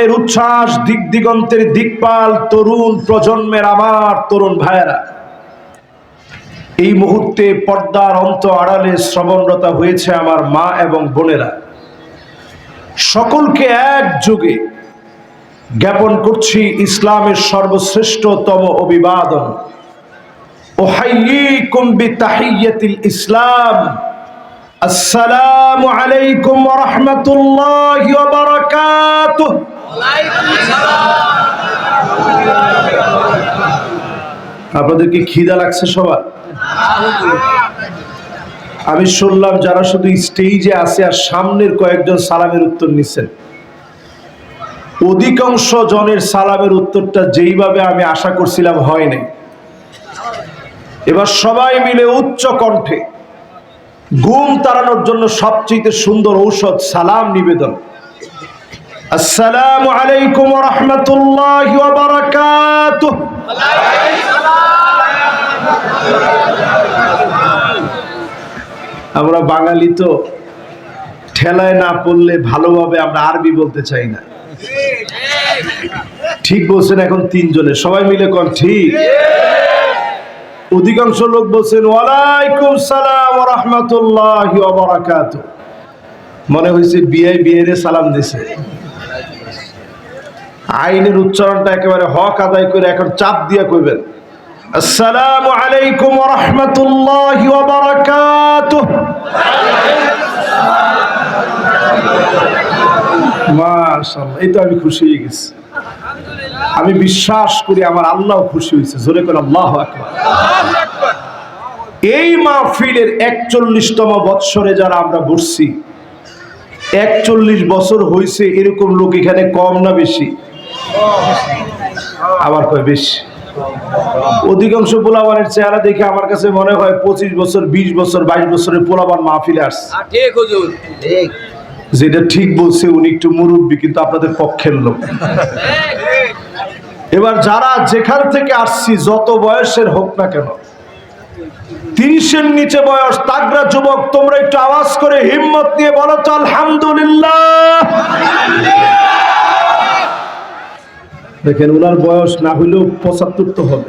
প্রাণের উচ্ছ্বাস, দিক দিগন্তের দিকপাল, তরুণ প্রজন্মের আমার তরুণ ভাইয়েরা। এই মুহূর্তে পর্দার অন্ত আড়ালে শ্রবণরতা হয়েছে আমার মা এবং বোনেরা। সকলকে এক যুগে জ্ঞাপন করছি ইসলামের সর্বশ্রেষ্ঠতম অভিবাদন। ইসলাম। আসসালামু আলাইকুম রাহমাতুল্লাহি আপনাদের কি খিদা লাগছে সবার? আমি শুনলাম যারা শুধু স্টেজে আছে আর সামনের কয়েকজন সালামের উত্তর নিচ্ছেন। অধিকাংশ জনের সালামের উত্তরটা যেইভাবে আমি আশা করছিলাম হয় নাই। এবার সবাই মিলে উচ্চ কণ্ঠে ঘুম তাড়ানোর জন্য সবচেয়ে সুন্দর ঔষধ সালাম নিবেদন। আলাইকুম ওয়া রাহমাতুল্লাহি ওয়া বারাকাতুহু। আমরা বাঙালি তো, ঠেলায় না পড়লে ভালোভাবে আমরা আরবি বলতে চাই না। ঠিক বলছেন এখন তিনজনে, সবাই মিলে কন ঠিক? অধিকাংশ লোক বলছেন, ওয়ালাইকুম সালাম রাহমাতুল্লাহি মনে হয়েছে বিয়ে, বিয়ের সালাম দিছে। আইনের উচ্চারণটা একেবারে হক আদায় করে এখন চাপ দিয়া কইবেন। আসসালামু আলাইকুম রাহমাতুল্লাহি এই তো আমি খুশি হয়ে গেছি। আমি বিশ্বাস করি আমার আল্লাহ খুশি হয়েছে। জোরে করে আল্লাহ এই মাহফিলের একচল্লিশতম বৎসরে যারা আমরা বসছি একচল্লিশ বছর হয়েছে এরকম লোক এখানে কম না বেশি। আবার কয় বেশি। অধিকাংশ পোলাবানের চেহারা দেখে আমার কাছে মনে হয় পঁচিশ বছর বিশ বছর বাইশ বছরের পোলাবান মাহফিলে আসছে। ঠিক হুজুর। ঠিক। যেটা ঠিক বলছে উনি একটু মুরব্বী কিন্তু আপনাদের পক্ষের লোক। এবার যারা যেখান থেকে আসছি যত বয়সের হোক না কেন তিরিশের নিচে বয়স তাগরা যুবক তোমরা একটু আওয়াজ করে হিম্মত নিয়ে বলো তো আলহামদুলিল্লাহ। দেখেন ওনার বয়স না হইলেও পঁচাত্তর তো হবে।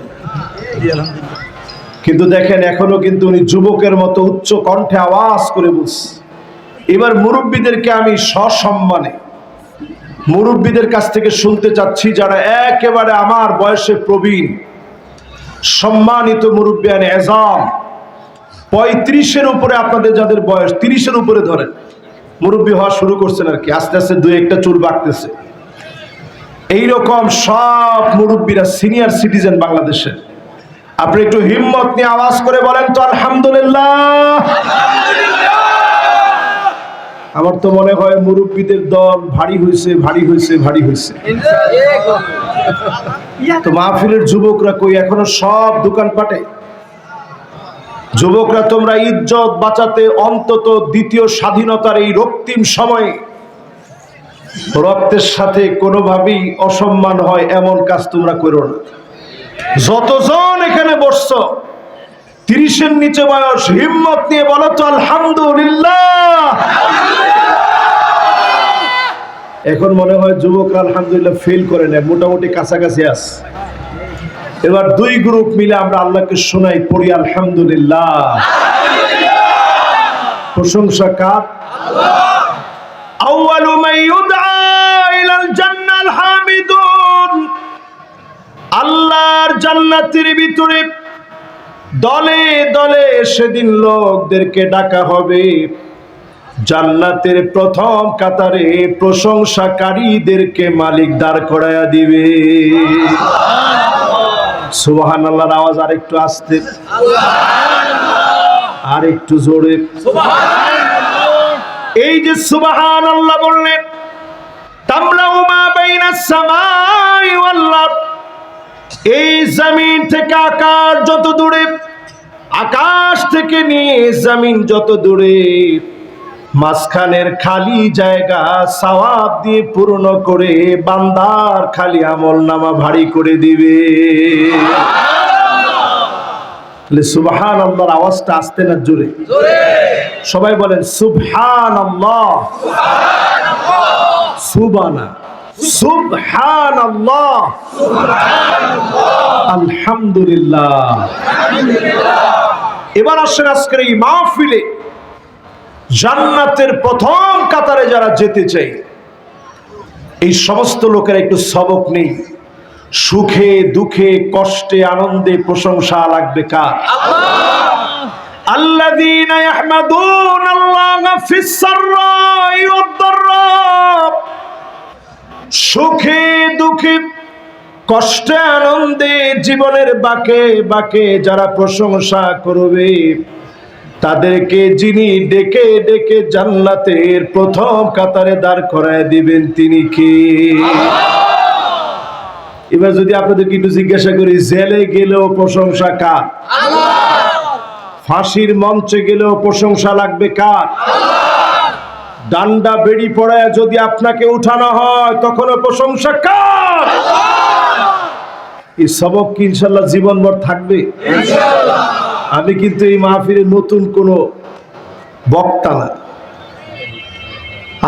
কিন্তু দেখেন এখনও কিন্তু উনি যুবকের মতো উচ্চ কণ্ঠে আওয়াজ করে বলছে। এবার মুরব্বীদেরকে আমি সসম্মানে মুরব্বীদের কাছ থেকে শুনতে চাচ্ছি যারা একেবারে আমার বয়সে প্রবীণ, সম্মানিত মুরব্বিয়ান এজাম। পঁয়ত্রিশের উপরে আপনাদের যাদের বয়স, তিরিশের উপরে ধরেন। মুরব্বী হওয়া শুরু করছেন আর কি, আস্তে আস্তে দু একটা চুল বাড়তেছে। এইরকম সব মুরব্বীরা সিনিয়র সিটিজেন বাংলাদেশের আপনি একটু হিম্মত নিয়ে আওয়াজ করে বলেন তো, আলহামদুলিল্লাহ। আমার তো মনে হয় মুরব্বীদের দল ভারী হয়েছে ভারী হয়েছে ভারী হয়েছে। তো মাহফিলের যুবকরা কই? এখনও সব দোকানপাটে। যুবকরা তোমরা ইজ্জত বাঁচাতে অন্তত দ্বিতীয় স্বাধীনতার এই রক্তিম সময়ে রক্তের সাথে কোনোভাবেই অসম্মান হয়, এমন কাজ তোমরা করো না। যতজন এখানে বসছো, তিরিশের নিচে বয়স, হিম্মত নিয়ে বলো তো, আলহামদুলিল্লাহ। এখন মনে হয় যুবকরা আলহামদুলিল্লাহ ফেল করে নেয়, মোটামুটি কাছাকাছি আস এবার দুই গ্রুপ মিলে আমরা আল্লাহকে শোনাই, পড়ি আলহামদুলিল্লাহ। প্রশংসা কার? আউয়ালু মান ইউদআ ইলাল জান্নাল হামিদুন। আল্লাহর জান্নাতের ভিতরে দলে দলে সেদিন লোকদেরকে ডাকা হবে। জান্নাতের প্রথম কাতারে প্রশংসাকারীদেরকে মালিক দাঁড় করায়া দিবে। সুবাহান আল্লাহর আওয়াজ আর একটু আসতে। আর একটু জোরে। এই যে সুবাহান আল্লাহ বললেন এই জমিন থেকে আকাশ যত দূরে, আকাশ থেকে নিয়ে জমিন যত দূরে, মাঝখানের খালি জায়গা সওয়াব দিয়ে পূর্ণ করে বান্দার খালি আমল নামা ভারী করে দিবে। সুবহান আল্লাহর আওয়াজটা আসতে না জোরে? সবাই বলেন সুবহান আল্লাহ সুবানা। সুবহান আল্লাহ আলহামদুলিল্লাহ। এবার আসেন আজকের এই মাহফিলে। জান্নাতের প্রথম কাতারে যারা যেতে চাই এই সমস্ত লোকের একটু সবক নেই। সুখে দুঃখে কষ্টে আনন্দে প্রশংসা লাগবে কার الذين يحمدون الله في السراء والضراء সুখে দুঃখে কষ্টে আনন্দে জীবনের বাকে বাকে যারা প্রশংসা করবে তাদেরকে যিনি ডেকে ডেকে জান্নাতের প্রথম কাতারে দাঁড় করায় দিবেন তিনি কে এবার যদি আপনাদেরকে একটু জিজ্ঞাসা করি জেলে গেলেও প্রশংসা কার? ফাঁসির মঞ্চে গেলেও প্রশংসা লাগবে কার? ডান্ডা বেড়ি পড়ায় যদি আপনাকে উঠানো হয় তখনও প্রশংসা কার? এই সবক কি ইনশাল্লাহ জীবনভর থাকবে? আমি কিন্তু এই মাহফিলে নতুন কোনো বক্তা না।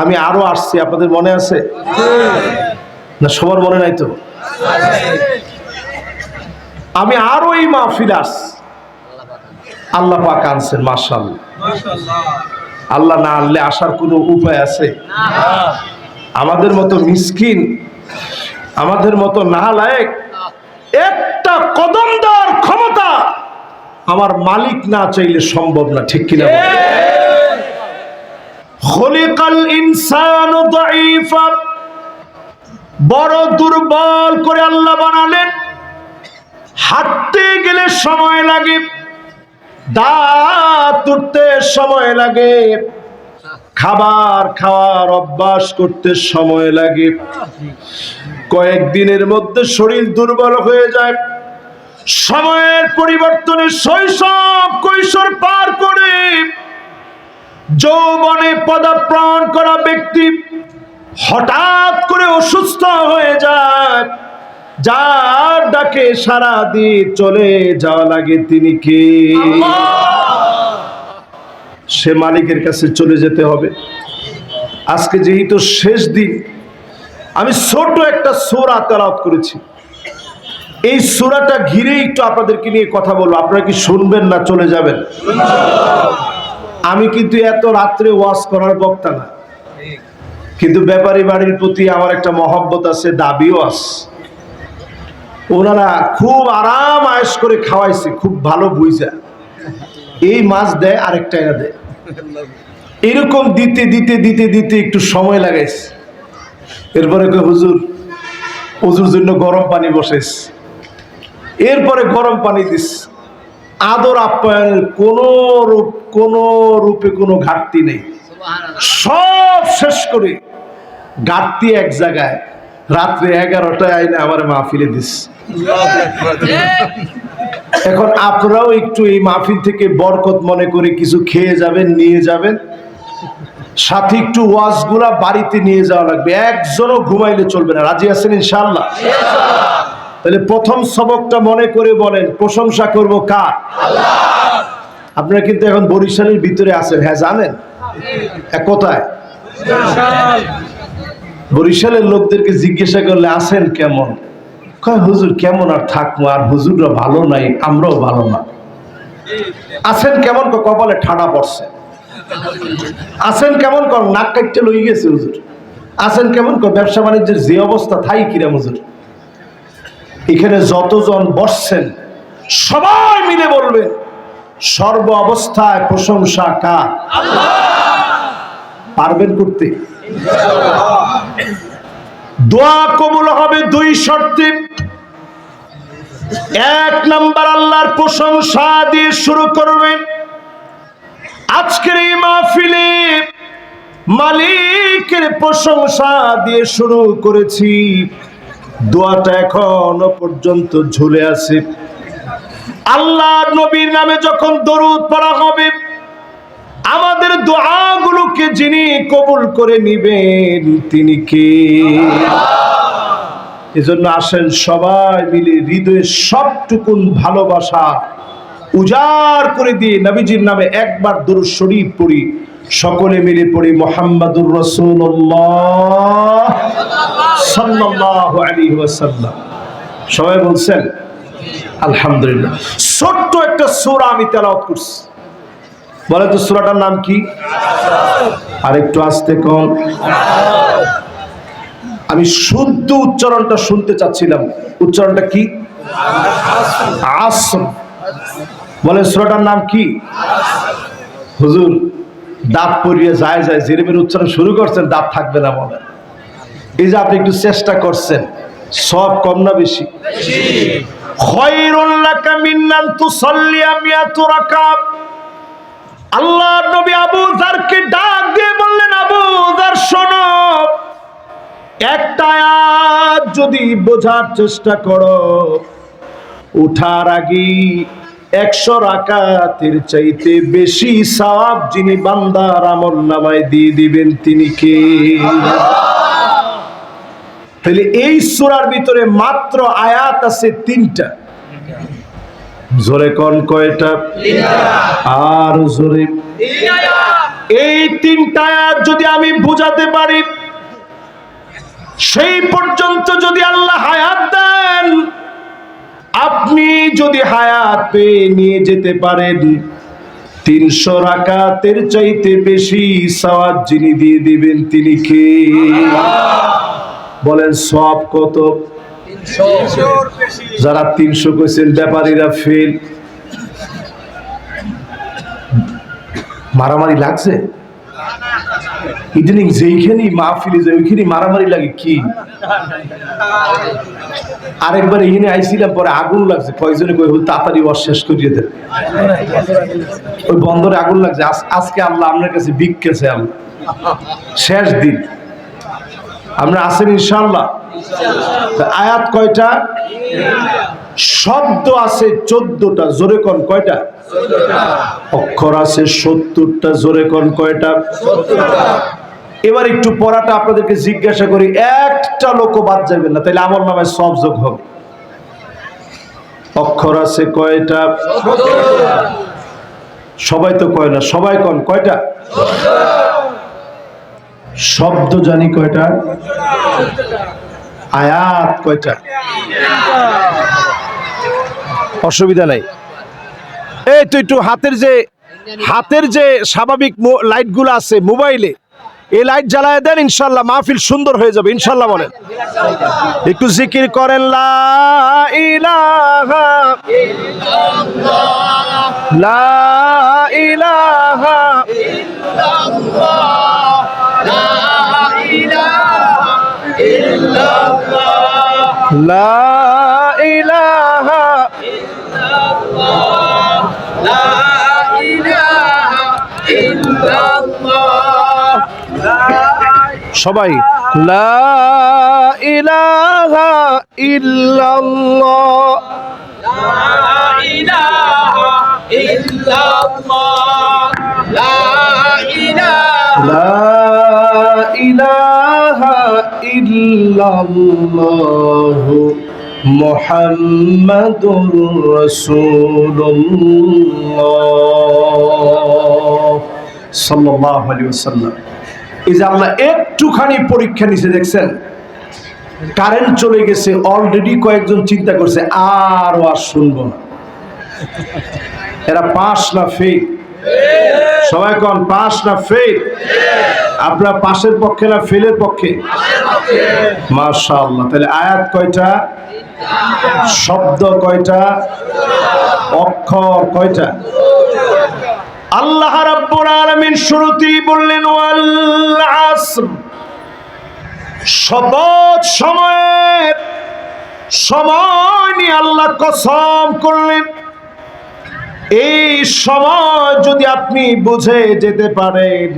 আমি আরও আসছি আপনাদের মনে আছে? না সবার মনে নাই তো? আমি আরও এই মাহফিলে আসছি আল্লাহ পাক আনছেন মার্শাল আল্লাহ না আনলে আসার কোনো উপায় আছে? আমাদের মতো মিসকিন আমাদের মতো না লায়ক একটা কদম দেওয়ার ক্ষমতা আমার মালিক না চাইলে সম্ভব না ঠিক কিনা খলিকাল ইনসানু দাঈফা বড় দুর্বল করে আল্লাহ বানালেন। হাঁটতে গেলে সময় লাগে, দাঁত তুলতে সময় লাগে, খাবার খাওয়ার অভ্যাস করতে সময় লাগে। কয়েকদিনের মধ্যে শরীর দুর্বল হয়ে যায়। সময়ের পরিবর্তনে শৈশব কৈশোর পার করে যৌবনে পদাপ্রাণ করা ব্যক্তি হঠাৎ করে অসুস্থ হয়ে যায়। যার ডাকে সারা দিয়ে চলে যাওয়া লাগে তিনি কে? সে মালিকের কাছে চলে যেতে হবে। আজকে যেহেতু শেষ দিন আমি ছোট একটা সোরা তেলাওয়াত করেছি। এই সুরাটা ঘিরে একটু আপনাদেরকে নিয়ে কথা বলব। আপনারা কি শুনবেন না চলে যাবেন? আমি কিন্তু এত রাত্রে ওয়াজ করার বক্তা না। কিন্তু ব্যাপারী বাড়ির প্রতি আমার একটা মহব্বত আছে, দাবিও আছে। ওনারা খুব আরাম আয়েস করে খাওয়াইছে, খুব ভালো বুঝা এই মাছ দেয়, আরেকটা এরা দেয়। এরকম দিতে দিতে দিতে দিতে একটু সময় লাগাইছে। এরপরে হুজুর হুজুর জন্য গরম পানি বসেস এরপরে গরম পানি দিস। আদর আপ্যায়নের কোনো রূপ, কোনো রূপে কোনো ঘাটতি নেই। সব শেষ করে। ঘাটতি এক জায়গায়, রাত্রে এগারোটায় আইনে আমার মাহফিলে দিস। এখন আপনারাও একটু এই মাহফিল থেকে বরকত মনে করে কিছু খেয়ে যাবেন, নিয়ে যাবেন। সাথে একটু ওয়াজগুলা বাড়িতে নিয়ে যাওয়া লাগবে। একজনও ঘুমাইলে চলবে না। রাজি আছেন ইনশাল্লাহ তাহলে প্রথম সবকটা মনে করে বলেন, প্রশংসা করব কার? আপনারা কিন্তু এখন বরিশালের ভিতরে আছেন। হ্যাঁ জানেন? কোথায়? বরিশালের লোকদেরকে জিজ্ঞাসা করলে আছেন কেমন? কয় হুজুর কেমন আর থাকব? আর হুজুররা ভালো নাই আমরাও ভালো না। আছেন কেমন? কপালে ঠাডা পড়ছে। আছেন কেমন? কর নাক কাটতে লই গেছে হুজুর। আছেন কেমন? কর ব্যবসা বাণিজ্যের যে অবস্থা থাই কিরা হুজুর। এখানে যতজন বসছেন সবাই মিলে বলবেন সর্ব অবস্থায় প্রশংসা কার? পারবেন করতে। দোয়া কবুল হবে দুই শর্তে। এক নাম্বার আল্লাহর প্রশংসা দিয়ে শুরু করবেন। আজকের এই মাহফিলে মালিকের প্রশংসা দিয়ে শুরু করেছি। দোয়াটা এখনও পর্যন্ত ঝুলে আছে। আল্লাহ নবীর নামে যখন দরুদ পড়া হবে আমাদের দোয়াগুলোকে যিনি কবুল করে নিবেন তিনি কে? এজন্য আসেন সবাই মিলে হৃদয়ে সবটুকুন ভালোবাসা উজাড় করে দিয়ে নবীজির নামে একবার দরুদ শরীফ পড়ি। সকলে মিলে পড়ি মোহাম্মদুর রসুল্লাহ সাল্লাল্লাহু আলাইহি ওয়াসাল্লাম। সবাই বলছেন আলহামদুলিল্লাহ। ছোট্ট একটা সূরা আমি তেলাওয়াত করছি। বলে তো, সূরাটার নাম কি? আর একটু আস্তে কম। আমি শুদ্ধ উচ্চারণটা শুনতে চাচ্ছিলাম। উচ্চারণটা কি? আসর বলে সূরাটার নাম কি? হুজুর, দাঁত পরিয়ে যায় যায় জেরেমের উচ্চারণ শুরু করছেন, দাঁত থাকবে না বলে এই যে আপনি একটু চেষ্টা করছেন, সব কম না বেশি? আল্লাহ ডাক দিয়ে বললেন একটা যদি বোঝার চেষ্টা করো, উঠার আগে একশো রাকাতের চাইতে বেশি সওয়াব যিনি বান্দার আমল নামায় দিয়ে দিবেন তিনি কে? তাহলে এই সূরার ভিতরে মাত্র আয়াত আছে তিনটা। জোরে কোন কয়টা? আর জোরে। এই তিনটা আয়াত যদি আমি বুঝাতে পারি, সেই পর্যন্ত যদি আল্লাহ হায়াত দেন, আপনি যদি হায়াত পেয়ে নিয়ে যেতে পারেন, তিনশো রাকাতের চাইতে বেশি সওয়াব যিনি দিয়ে দিবেন তিনি কে? বলেন সব কত? যারা তিনশো কইছেন ব্যাপারীরা ফেল মারামারি লাগছে? ইদানিং যেইখানেই মাহফিলে যায় ওইখানেই মারামারি লাগে কি? আরেকবার এখানে আইছিলাম পরে আগুন লাগছে। কয়জনে কই হল তাড়াতাড়ি শেষ করিয়ে দেন। ওই বন্দরে আগুন লাগছে। আজ- আজকে আল্লাহ আপনার কাছে বিক্ষেছে আল্লাহ। শেষ দিন। আমরা আছেন ইনশাল্লাহ আয়াত কয়টা? শব্দ আছে চোদ্দটা, জোরে কন কয়টা? অক্ষর আছে সত্তরটা, জোরে কন কয়টা? এবার একটু পড়াটা আপনাদেরকে জিজ্ঞাসা করি, একটা লোক বাদ যাবেন না তাহলে আমার নামে সব যোগ হবে। অক্ষর আছে কয়টা? সবাই তো কয় না, সবাই কন কয়টা? শব্দ জানি কয়টা? আয়াত কয়টা? অসুবিধা নাই। এই তো একটু হাতের যে হাতের যে স্বাভাবিক লাইটগুলো আছে মোবাইলে, এই লাইট জ্বালায় দেন, ইনশাল্লাহ মাহফিল সুন্দর হয়ে যাবে, ইনশাল্লাহ বলেন। একটু জিকির করেন লা ইলাহা সবাই লা ইলাহা ইল্লাল্লাহ। লা ইলাহা ইল্লাল্লাহ মুহাম্মাদুর রাসূলুল্লাহ। সাল্লাল্লাহু আলাইহি ওয়াসাল্লাম। এই যে আল্লাহ একটুখানি পরীক্ষা নিছে, দেখছেন? কারেন্ট চলে গেছে অলরেডি কয়েকজন চিন্তা করছে, আর আর শুনব না। এরা পাস না ফেক সবাই কন, পাস না ফেক আপনার পাশের পক্ষে না ফেলের পক্ষে? মাশাআল্লাহ, তাহলে আয়াত কয়টা? শব্দ কয়টা? অক্ষর কয়টা? আল্লাহ রাব্বুল আলামিন শুরুতেই বললেন ওয়াল আসর শপথ সময়ের সময় নিয়ে আল্লাহ কসম করলেন। এই সময় যদি আপনি বুঝে যেতে পারেন,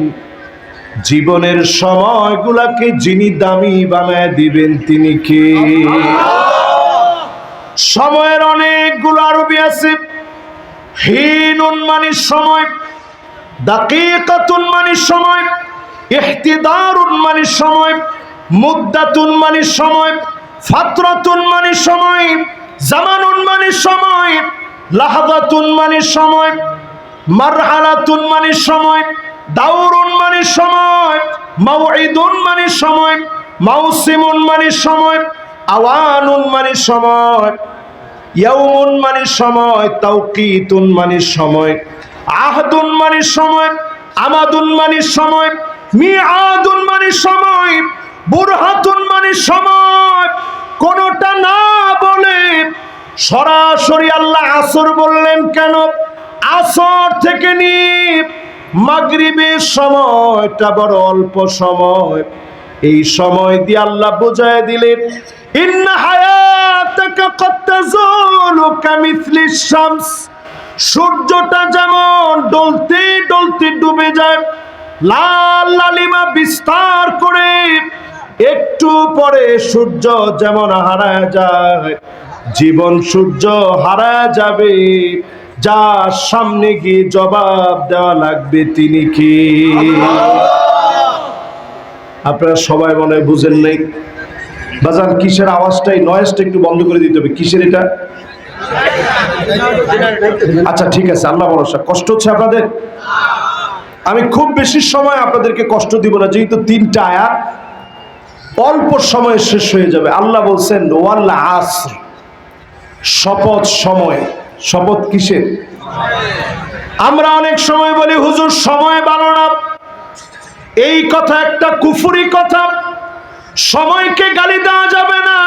জীবনের সময়গুলাকে যিনি দামি বানায় দিবেন তিনি কে? সময়ের অনেকগুলো আরবি আছে। হিনুন মানির সময় দাকিকাতুন মানির সময় ইহতিদারুন মানির সময় মুদ্দাতুন মানির সময় ফাতরাতুন মানির সময় জামানুন মানির সময় লাহাদাতুন মানির সময় মারহালাতুন মানির সময় দাউরুন মানে সময় মাউইদুন মানে সময় মাউসিমুন মানে সময় আওয়ানুন মানে সময় ইয়াউমুন মানে সময় তাওকিতুন মানে সময় আহদুন মানে সময় আমাদুন মানে সময় মিআদুন মানে সময় বুরহাতুন মানে সময় কোনটা না বলে সরাসরি আল্লাহ আসর বললেন, কেন? আসর থেকে নিয়ে মাগরিবের সময়টা বড় অল্প সময়। এই সময় দিয়ে আল্লাহ বোঝায় দিলেন সূর্যটা যেমন ডলতে ডলতে ডুবে যায়, লাল লালিমা বিস্তার করে একটু পরে সূর্য যেমন হারায় যায় জীবন সূর্য হারা যাবে, যার সামনে গিয়ে জবাব দেওয়া লাগবে তিনি কি? আপনারা সবাই মনে বুঝেন নাই। বাজান, কিসের আওয়াজটাই নয়েজটা একটু বন্ধ করে দিতে হবে। কিসের এটা? আচ্ছা ঠিক আছে, আল্লাহ ভরসা। কষ্ট হচ্ছে আপনাদের? আমি খুব বেশি সময় আপনাদেরকে কষ্ট দিব না, যেহেতু তিনটা আয়াত, অল্প সময়ে শেষ হয়ে যাবে। আল্লাহ বলছেন ওয়াল আসর শপথ সময়। শপথ কিসের? আমরা অনেক সময় বলি, হুজুর, সময় ভালো না। এই কথা একটা কুফুরি কথা। সময়কে গালি দেওয়া যাবে না।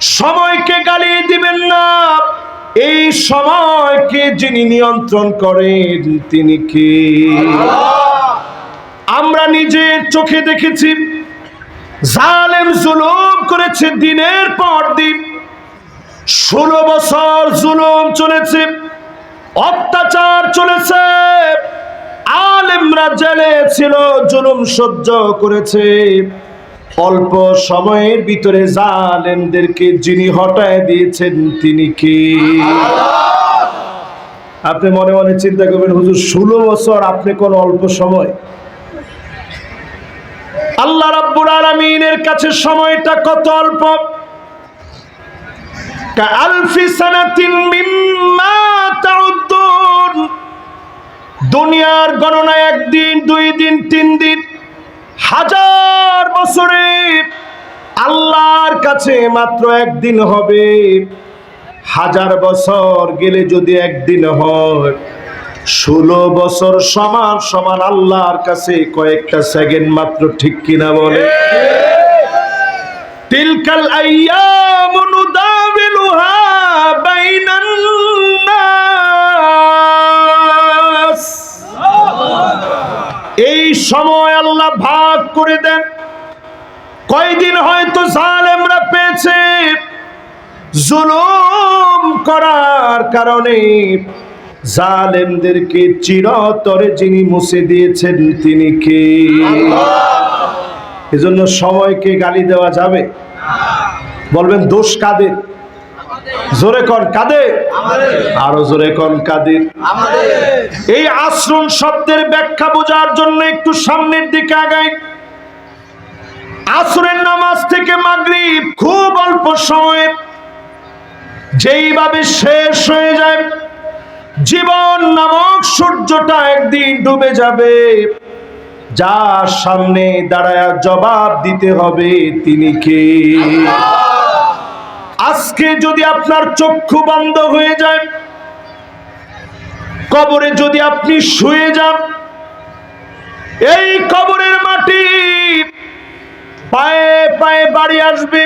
সময়কে গালি দিবেন না। এই সময়কে যিনি নিয়ন্ত্রণ করেন, তিনি কে? আমরা নিজের চোখে দেখেছি জালেম জুলুম করেছে দিনের পর দিন। ষোলো বছর জুলুম চলেছে, অত্যাচার চলেছে, আলেমরা জেলে ছিল, জুলুম সহ্য করেছে। অল্প সময়ের ভিতরে জালেমদেরকে যিনি হটায় দিয়েছেন, তিনি কি? আপনি মনে মনে চিন্তা করবেন, হুজুর, ষোলো বছর আপনি কোন অল্প সময় আল্লাহ রাব্বুল আলামিনের কাছে সময়টা কত অল্প? কাআলফি সানাতিন মিম্মা তাউদ্দুন। দুনিয়ার গণনা একদিন, দুই দিন, তিন দিন, হাজার বছরে আল্লাহর কাছে মাত্র একদিন হবে। হাজার বছর গেলে যদি একদিন হয় ষোলো বছর সমান সমান আল্লাহর কাছে কয়েকটা সেকেন্ড মাত্র, ঠিক কিনা বলে তিলকাল এই সময় আল্লাহ ভাগ করে দেন। কয়দিন হয়তো জালেমরা পেয়েছে। জুলুম করার কারণে জালেমদেরকে চিরতরে যিনি মুছে দিয়েছেন তিনি কে? এজন্য সময়কে গালি দেওয়া যাবে। বলবেন দোষ কাদের? জোরে কন কাদের? আরও জোরে কন কাদের? এই আশ্রম শব্দের ব্যাখ্যা বোঝার জন্য একটু সামনের দিকে আগাই। আসরের নামাজ থেকে মাগরিব খুব অল্প সময়ে যেইভাবে শেষ হয়ে যায় জীবন নামক সূর্যটা একদিন ডুবে যাবে। যার সামনে দাঁড়ায় জবাব দিতে হবে তিনি কে? আজকে যদি আপনার চক্ষু বন্ধ হয়ে যায়, কবরে যদি আপনি শুয়ে যান, এই কবরের মাটি পায়ে পায়ে বাড়ি আসবে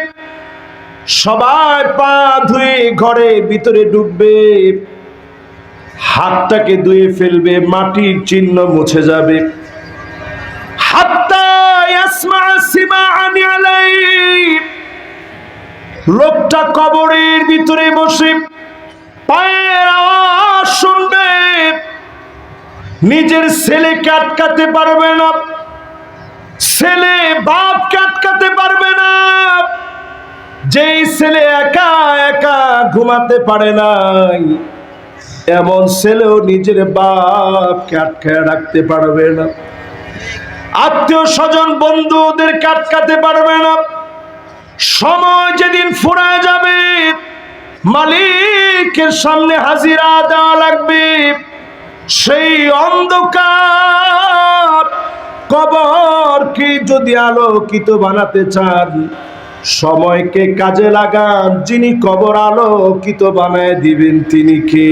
সবাই পা ধুয়ে ঘরে ভিতরে ডুববে। হাতটাকে ধুয়ে ফেলবে, মাটির চিহ্ন মুছে যাবে। লোকটা কবরের ভিতরে বসে পায়ের আওয়াজ শুনবে। নিজের ছেলেকে আটকাতে পারবে না। ছেলে বাপকে আটকাতে পারবে না। যেই ছেলে একা একা ঘুমাতে পারে নাই। এমন ছেলেও নিজের বাপকে আটকায় রাখতে পারবে না। আত্মীয় স্বজন বন্ধুদেরকে কাটকাতে পারবে না। সময় যেদিন ফুরায় যাবে, মালিকের সামনে হাজিরা দেওয়া লাগবে। সেই অন্ধকার কবর কবরকে যদি আলোকিত বানাতে চান সময়কে কাজে লাগান যিনি কবর আলোকিত বানায় দিবেন তিনি কে?